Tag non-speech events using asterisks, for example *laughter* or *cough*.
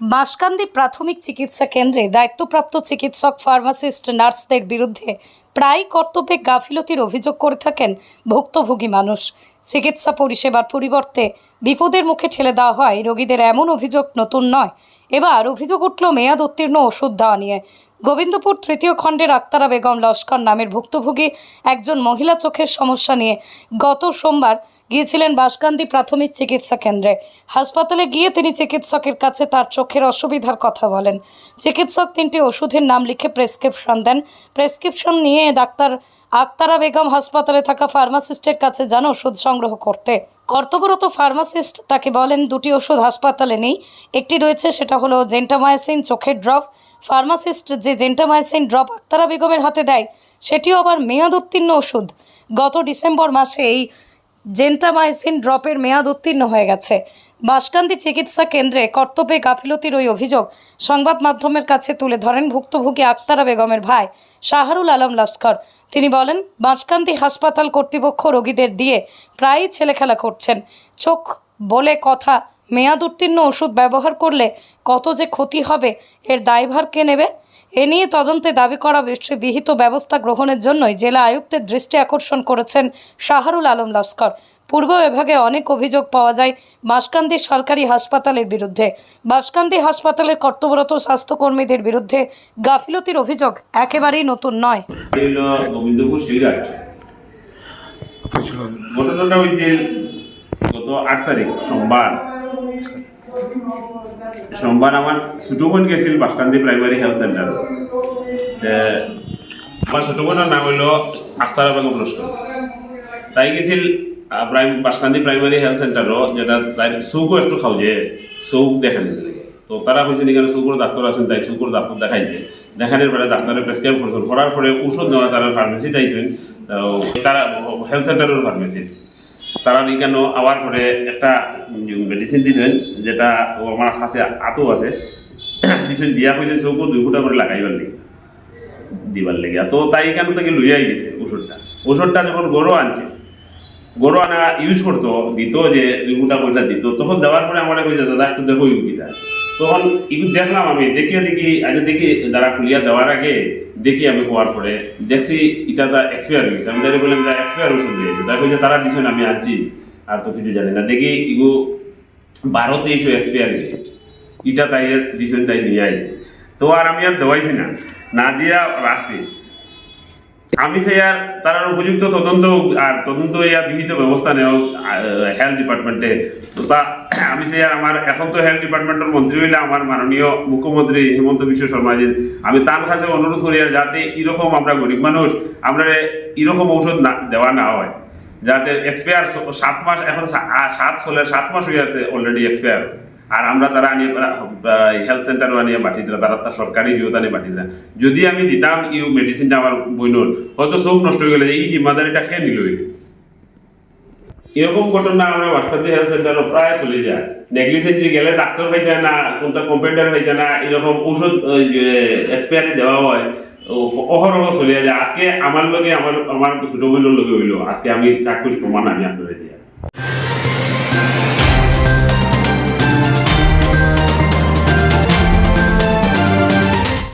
বাঁশকান্দি প্রাথমিক চিকিৎসা কেন্দ্রে দায়িত্বপ্রাপ্ত চিকিৎসক, ফার্মাসিস্ট, নার্সদের বিরুদ্ধে প্রায় কর্তব্যে গাফিলতির অভিযোগ করে থাকেন ভুক্তভোগী মানুষ। চিকিৎসা পরিষেবার পরিবর্তে বিপদের মুখে ঠেলে দেওয়া হয় রোগীদের এমন অভিযোগ নতুন নয়। এবার অভিযোগ উঠল মেয়াদ উত্তীর্ণ ওষুধ দেওয়া নিয়ে। গোবিন্দপুর তৃতীয় খণ্ডের আক্তারা বেগম লস্কর নামের ভুক্তভোগী একজন মহিলা চোখের সমস্যা নিয়ে গত সোমবার গিয়েছিলেন বাসকান্দি প্রাথমিক চিকিৎসা কেন্দ্রে। হাসপাতালে গিয়ে তিনি চিকিৎসকের কাছে তার চোখের অসুবিধার কথা বলেন। চিকিৎসক তিনটি ওষুধের নাম লিখে প্রেসক্রিপশন দেন। প্রেসক্রিপশন নিয়ে ডাক্তার আক্তারা বেগম হাসপাতালে থাকা ফার্মাসিস্টের কাছে যান ওষুধ সংগ্রহ করতে। কর্তব্যরত ফার্মাসিস্ট তাকে বলেন, দুটি ওষুধ হাসপাতালে নেই। একটি রয়েছে, সেটা হলো জেন্টামায়াসিন চোখের ড্রপ। ফার্মাসিস্ট যে জেন্টামায়াসিন ড্রপ আক্তারা বেগমের হাতে দেয়, সেটিও আবার মেয়াদ উত্তীর্ণ ওষুধ। গত ডিসেম্বর মাসে এই জেন্টামাইসিন ড্রপের মেয়াদ উত্তীর্ণ হয়ে গেছে। বাসকান্দি চিকিৎসা কেন্দ্রে কর্তব্যে গাফিলতির ওই অভিযোগ সংবাদ মাধ্যমের কাছে তুলে ধরেন ভুক্তভোগী আক্তারা বেগমের ভাই শাহরুল আলম লস্কর। তিনি বলেন বাঁশকান্দি হাসপাতাল কর্তৃপক্ষ রোগীদের দিয়ে প্রায়ই ছেলেখেলা করছেন। চোখ বলে কথা, মেয়াদ উত্তীর্ণ ওষুধ ব্যবহার করলে কত যে ক্ষতি হবে, এর দায়ভার কে নেবে? এ নিয়ে তদন্তে দাবি করা বিষয়ে বিহিত ব্যবস্থা গ্রহণের জন্যই জেলা আয়ুক্তের দৃষ্টি আকর্ষণ করেছেন শাহরুল আলম লস্কর। পূর্ব বিভাগে অনেক অভিযোগ পাওয়া যায় বাসকান্দি সরকারি হাসপাতালের বিরুদ্ধে। বাসকান্দি হাসপাতালের কর্তব্যরত স্বাস্থ্যকর্মীদের বিরুদ্ধে গাফিলতির অভিযোগ একেবারেই নতুন নয়। ঘটনাটা হয়েছিল গত আট তারিখ সোমবার। সোমবার আমার ছোট বোন গেছিল বাসকান্দি প্রাইমারি হেলথ সেন্টার আমার ছোট বোনের নাম হইল আখতারা বেগম লস্কর তাই গেছিল বাসকান্দি প্রাইমারি হেলথ সেন্টারও যেটা তাই চৌকও একটু খাও যে, চৌক দেখা নিতে তো তারা কইছে এখানে চৌকর ডাক্তার আছেন, তাই চৌকর ডাক্তার দেখাইছে। দেখানোর পরে ডাক্তারের প্রেসক্রাইব করছেন করার পরে ঔষধ নেওয়া তারা ফার্মেসি আইছেন তো, তারা হেলথ সেন্টারের ফার্মেসি তারা কেন আবার পরে একটা মেডিসিন দিছেন, যেটা ও আমার কাছে আতো আছে, *coughs* দিছেন, দিয়া কইছে চৌকো দুই ফুটা করে লাগাইবার লাগে দিবার লেগে। তো তাই কেন তাকে লইয়াই গেছে ওষুধটা ওষুধটা যখন গরু আনছে গরু আনা ইউজ করতো দিত যে দুই গুটা পয়সা দিত। তখন দেওয়ার পরে আমার কইছে দাদা, একটু দেখো ইউকিটা তখন ইগু দেখলাম আমি, দেখিয়ে দেখি, আগে দেখি যারা খুলিয়া দেওয়ার আগে দেখি আমি হওয়ার পরে। দেখছি এটা তা এক্সপায়ার হয়ে গেছে। আমি তাদের বললাম যে এক্সপায়ার ওষুধ দিয়েছে তাই কইছে, তারা দিছেন আমি আনছি। আর তো কিছু জানি না। দেখি ইগু বারো তেইশও এক্সপায়ার ডেট এটা তাই দিছেন তাই নিয়ে আইছে। তো আর আমি আর দেওয়াইছি না। না দিয়া রাখছি। আমি সে আর তার উপযুক্ত তদন্ত আর তদন্ত ইয়া বিহিত ব্যবস্থা নেও হেলথ ডিপার্টমেন্টে তো তা আমি সে আমার এখন তো হেলথ ডিপার্টমেন্টের মন্ত্রী হইলে আমার মাননীয় মুখ্যমন্ত্রী হেমন্ত বিশ্ব শর্মাজি আমি তার কাছে অনুরোধ করি যাতে এরকম আমরা গরিব মানুষ, আমরা এরকম ঔষধ না, দেওয়া না হয়। যাতে এক্সপায়ার সাত মাস, এখন সাত চলে, সাত মাস হয়ে আছে অলরেডি এক্সপায়ার আর আমরা তারা আনিয়ে হেলথ সেন্টারও আনিয়ে পাঠিয়ে দিলাম, তারা তার সরকারি জিওতে আনিয়ে পাঠিয়ে দিলাম। যদি আমি দিতাম ইউ মেডিসিনটা আমার বইনোর, হয়তো চোখ নষ্ট হয়ে গেলে, এই জিম্মাদারিটা খেয়ে নিল এরকম ঘটনা আমরা বাসপতি হেলথ সেন্টারও প্রায় চলে যায়। নেগলিজেন্সি গেলে ডাক্তার পাইতে না, কোনটা কম্পিউটার পাইতে না, এরকম ওষুধ এক্সপায়ারি দেওয়া হয় অহরহ চলে যায়। আজকে আমার লগে, আমার আমার ছোট বোনের লগে হইল। আজকে আমি চাক্ষুষ প্রমাণ আমি আপনাদের দিয়া।